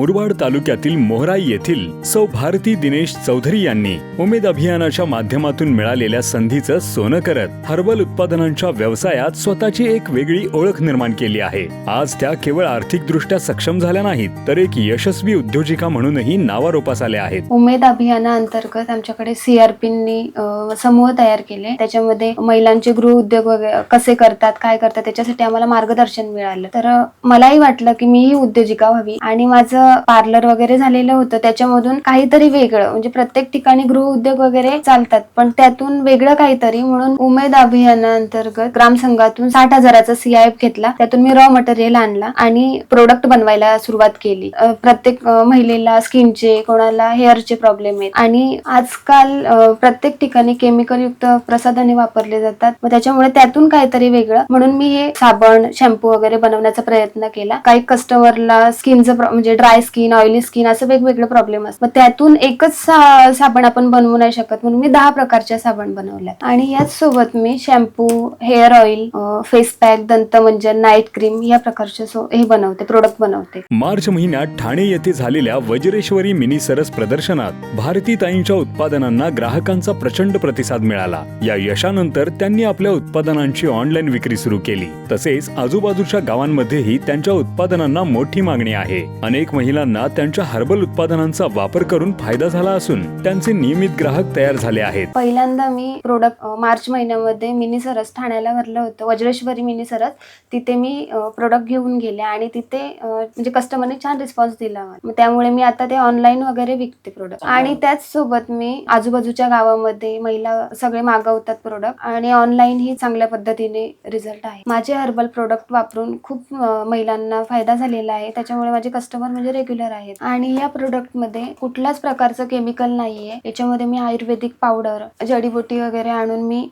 मुरबाड तालुक्यातील मोहराई येथील सौ भारती दिनेश चौधरी यांनी उमेद अभियानाच्या माध्यमातून मिळालेल्या संधीचं सोनं करत हर्बल उत्पादनांच्या व्यवसायात स्वतःची एक वेगळी ओळख निर्माण केली आहे. आज त्या केवळ आर्थिकदृष्ट्या सक्षम झाल्या नाहीत तर एक यशस्वी उद्योजिका म्हणूनही नावारोपास आल्या आहेत. उमेद अभियानाअंतर्गत आमच्याकडे सीआरपींनी समूह तयार केले. त्याच्यामध्ये महिलांचे गृह उद्योग वगैरे कसे करतात काय करतात त्याच्यासाठी आम्हाला मार्गदर्शन मिळालं. तर मलाही वाटलं की मीही उद्योजिका व्हावी आणि माझं पार्लर वगैरे झालेलं होतं. त्याच्यामधून काहीतरी वेगळं म्हणजे प्रत्येक ठिकाणी गृह उद्योग वगैरे चालतात. पण त्यातून वेगळं काहीतरी म्हणून उमेद अभियानाअंतर्गत ग्रामसंघातून साठ हजाराचा सीआयएफ घेतला. त्यातून मी रॉ मटेरियल आणला आणि प्रोडक्ट बनवायला सुरुवात केली. प्रत्येक महिलेला स्किनचे कोणाला हेअरचे प्रॉब्लेम आहेत. आणि आजकाल प्रत्येक ठिकाणी केमिकल युक्त प्रसाधने वापरले जातात. मग त्याच्यामुळे त्यातून काहीतरी वेगळं. म्हणून मी हे साबण शॅम्पू वगैरे बनवण्याचा प्रयत्न केला. काही कस्टमरला स्किनचं म्हणजे ड्राय स्किन ऑइली स्किन असं वेगवेगळे प्रॉब्लेम असतात. मग त्यातून एकच सा- साबण आपण बनवू नाही शकत म्हणून मी दहा प्रकारच्या साबण बनवल्या आणि याच सोबत मी shampoo hair oil face pack दंत म्हणजे नाईट क्रीम या प्रकारचे हे बनवते प्रोडक्ट बनवते. मार्च महिन्यात ठाणे येथे झालेल्या वज्रेश्वरी मिनी सरस प्रदर्शनात भारतीताईंच्या उत्पादनांना ग्राहकांचा प्रचंड प्रतिसाद मिळाला. या यशानंतर त्यांनी आपल्या उत्पादनांची ऑनलाईन विक्री सुरू केली. तसेच आजूबाजूच्या गावांमध्येही त्यांच्या उत्पादनांना मोठी मागणी आहे. अनेक महिलांना त्यांच्या हर्बल उत्पादनांचा वापर करून फायदा झाला असून त्यांचे नियमित ग्राहक तयार झाले आहेत. पहिल्यांदा मी प्रोडक्ट मार्च महिन्यामध्ये मिनी सरस ठाण्याला भरलं होतं वज्रेश्वरी मिनी सरस. तिथे मी प्रोडक्ट घेऊन गेले आणि तिथे म्हणजे कस्टमरने छान रिस्पॉन्स दिला मग त्यामुळे मी आता ते ऑनलाईन वगैरे विकते प्रोडक्ट आणि त्याच सोबत मी आजूबाजूच्या गावामध्ये महिला सगळे मागवतात प्रोडक्ट आणि ऑनलाईन ही चांगल्या पद्धतीने रिझल्ट आहे. माझे हर्बल प्रोडक्ट वापरून खूप महिलांना फायदा झालेला आहे. त्याच्यामुळे माझे कस्टमर म्हणजे रेग्युलर आहेत. आणि या प्रोडक्टमध्ये कुठल्याच प्रकारचं केमिकल नाहीये. याच्यामध्ये मी आयुर्वेदिक पावडर जडीबुटी वगैरे आणून मी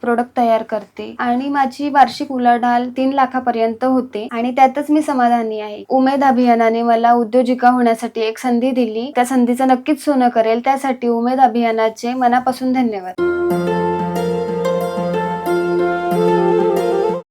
प्रोडक्ट तयार करते. आणि माझी वार्षिक उलाढाल तीन लाखापर्यंत होते. आणि त्यातच मी समाधानी आहे. उमेद अभियानाने मला उद्योजिका होण्यासाठी एक संधी दिली. त्या संधीचं नक्कीच सोनं करेल. त्यासाठी उमेद अभियानाचे मनापासून धन्यवाद.